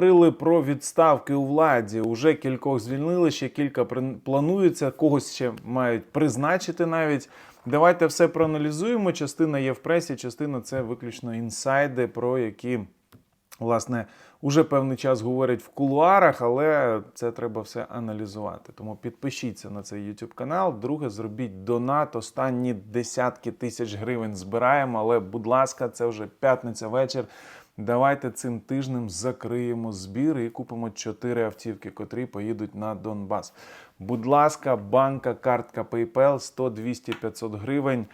говорили про відставки у владі. Уже кількох звільнили, ще кілька планується, когось ще мають призначити навіть. Давайте все проаналізуємо. Частина є в пресі, частина це виключно інсайди, про які власне уже певний час говорять в кулуарах, але це треба все аналізувати. Тому підпишіться на цей YouTube канал. Друге, зробіть донат. Останні десятки тисяч гривень збираємо. Але, будь ласка, це вже п'ятниця вечір. Давайте цим тижнем закриємо збір і купимо чотири автівки, котрі поїдуть на Донбас. Будь ласка, банка, картка PayPal 100, 200, 500 гривень.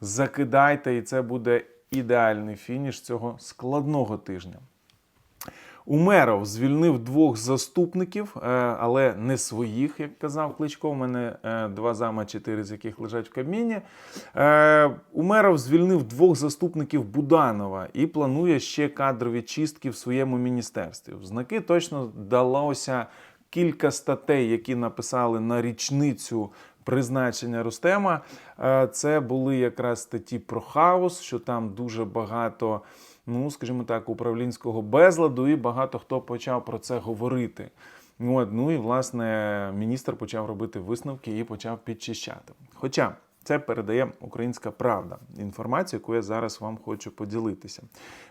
Закидайте, і це буде ідеальний фініш цього складного тижня. Умеров звільнив двох заступників, е, але не своїх, як казав Кличко. У мене е, два зама, чотири з яких лежать в Кабміні. Е, Умеров звільнив двох заступників Буданова і планує ще кадрові чистки в своєму міністерстві. В знаки точно далося кілька статей, які написали на річницю призначення Рустема. Це були якраз статті про хаос, що там дуже багато, ну скажімо так, управлінського безладу, і багато хто почав про це говорити. От, ну і власне міністр почав робити висновки і почав підчищати. Хоча це передає Українська Правда інформацію, яку я зараз вам хочу поділитися.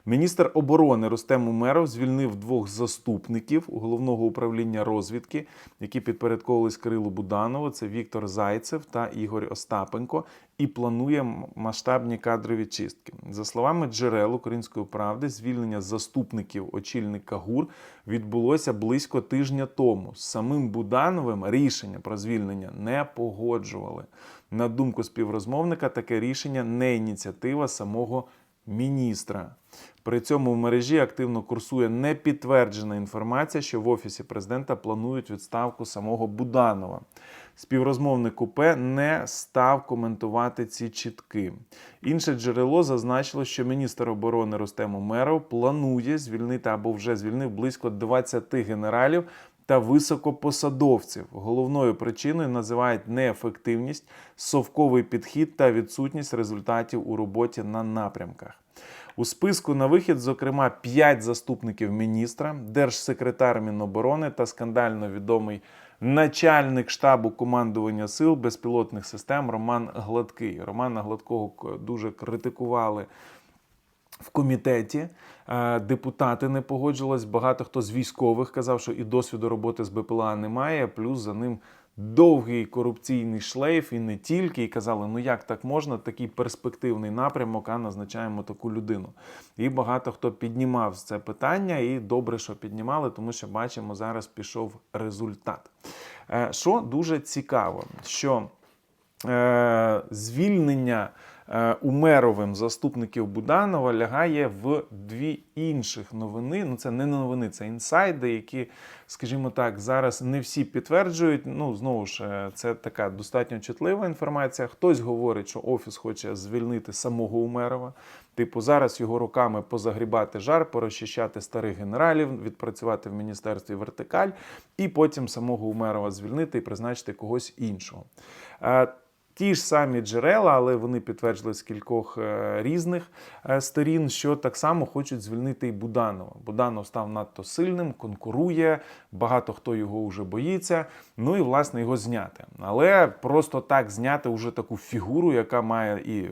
Міністр оборони Рустем Умеров звільнив двох заступників головного управління розвідки, які підпорядковувались Кирилу Буданову. Це Віктор Зайцев та Ігор Остапенко. І планує масштабні кадрові чистки. За словами джерел Української правди, звільнення заступників очільника ГУР відбулося близько тижня тому. З самим Будановим рішення про звільнення не погоджували. На думку співрозмовника, таке рішення не ініціатива самого міністра. При цьому в мережі активно курсує непідтверджена інформація, що в офісі президента планують відставку самого Буданова. Співрозмовник УП не став коментувати ці чітки. Інше джерело зазначило, що міністр оборони Рустем Умеров планує звільнити або вже звільнив близько 20 генералів та високопосадовців. Головною причиною називають неефективність, совковий підхід та відсутність результатів у роботі на напрямках. У списку на вихід, зокрема, 5 заступників міністра, держсекретар Міноборони та скандально відомий начальник штабу командування сил безпілотних систем Роман Гладкий. Романа Гладкого дуже критикували в комітеті. Е, Депутати не погоджились. Багато хто з військових казав, що і досвіду роботи з БПЛА немає. Плюс за ним довгий корупційний шлейф, і не тільки. І казали, ну як так можна, такий перспективний напрямок, а назначаємо таку людину. І багато хто піднімав це питання, і добре, що піднімали, тому що бачимо, зараз пішов результат. Е, Що дуже цікаво, що е, звільнення Умеровим заступників Буданова лягає в дві інших новини. Ну, це не новини, це інсайди, які, скажімо так, зараз не всі підтверджують. Ну, знову ж, е, це така достатньо чутлива інформація. Хтось говорить, що офіс хоче звільнити самого Умерова. Типу, зараз його руками позагрібати жар, порозчищати старих генералів, відпрацювати в міністерстві вертикаль, і потім самого Умерова звільнити і призначити когось іншого. Ті ж самі джерела, але вони підтверджили з кількох е, різних е, сторін, що так само хочуть звільнити і Буданова. Буданов став надто сильним, конкурує, багато хто його вже боїться. Ну і власне його зняти. Але просто так зняти вже таку фігуру, яка має і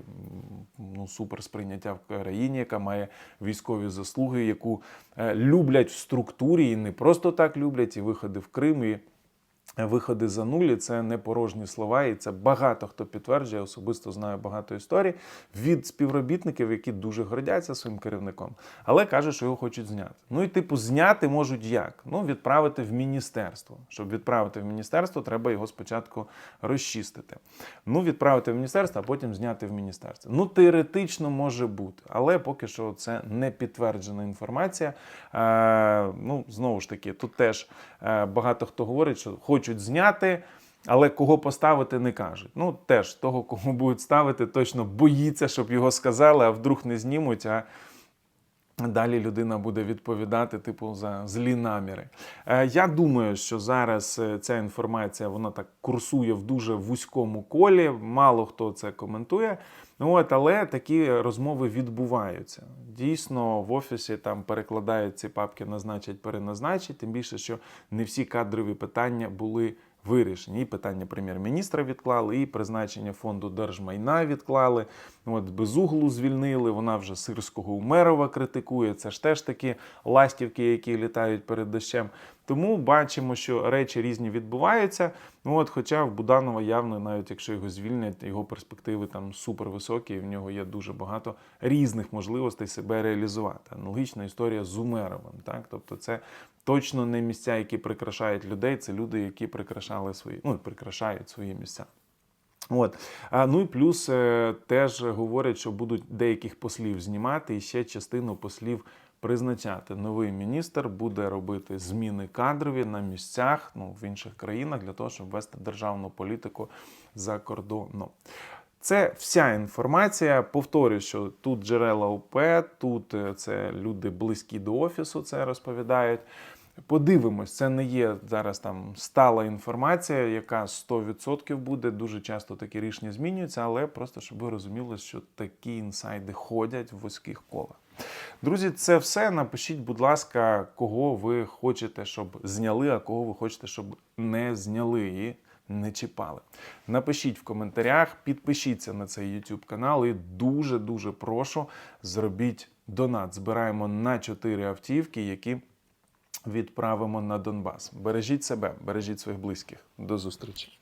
ну, супер сприйняття в країні, яка має військові заслуги, яку е, люблять в структурі, і не просто так люблять, і виходи в Крим. і Виходи за нулі це не порожні слова, і це багато хто підтверджує. Я особисто знаю багато історій від співробітників, які дуже гордяться своїм керівником, але кажуть, що його хочуть зняти. Ну і типу, зняти можуть як? Ну, відправити в міністерство. Щоб відправити в міністерство, треба його спочатку розчистити. Ну, відправити в міністерство, а потім зняти в міністерство. Ну, теоретично може бути, але поки що це не підтверджена інформація. Е, ну, знову ж таки, тут теж е, багато хто говорить, що хочуть зняти. Але кого поставити не кажуть. Ну теж того, кого будуть ставити, точно боїться, щоб його сказали, а вдруг не знімуть. А Далі людина буде відповідати, типу, за злі наміри. Е, Я думаю, що зараз е, ця інформація вона так курсує в дуже вузькому колі. Мало хто це коментує. От, але такі розмови відбуваються. Дійсно, в офісі там перекладають ці папки, назначать, переназначать. Тим більше, що не всі кадрові питання були вирішені. І питання прем'єр-міністра відклали, і призначення фонду держмайна відклали. От безуглу звільнили. Вона вже сирського Умерова критикує. Це ж теж такі ластівки, які літають перед дощем. Тому бачимо, що речі різні відбуваються. Ну от, хоча в Буданова явно, навіть якщо його звільнять, його перспективи там супер високі, і в нього є дуже багато різних можливостей себе реалізувати. Аналогічна історія з Умеровим. Так? Тобто, це точно не місця, які прикрашають людей, це люди, які прикрашали свої, ну прикрашають свої місця. От. А, ну і плюс е, теж говорять, що будуть деяких послів знімати і ще частину послів призначати. Новий міністр буде робити зміни кадрові на місцях, ну в інших країнах для того, щоб вести державну політику за кордоном. Це вся інформація. Повторюю, що тут джерела ОП, тут е, це люди близькі до офісу, це розповідають. Подивимось, це не є зараз там стала інформація, яка 100% буде. Дуже часто такі рішення змінюються, але просто щоб ви розуміли, що такі інсайди ходять в вузьких колах. Друзі, це все. Напишіть, будь ласка, кого ви хочете, щоб зняли, а кого ви хочете, щоб не зняли і не чіпали. Напишіть в коментарях, підпишіться на цей YouTube канал і дуже дуже прошу зробіть донат. Збираємо на 4 автівки, які відправимо на Донбас. Бережіть себе, бережіть своїх близьких. До зустрічі.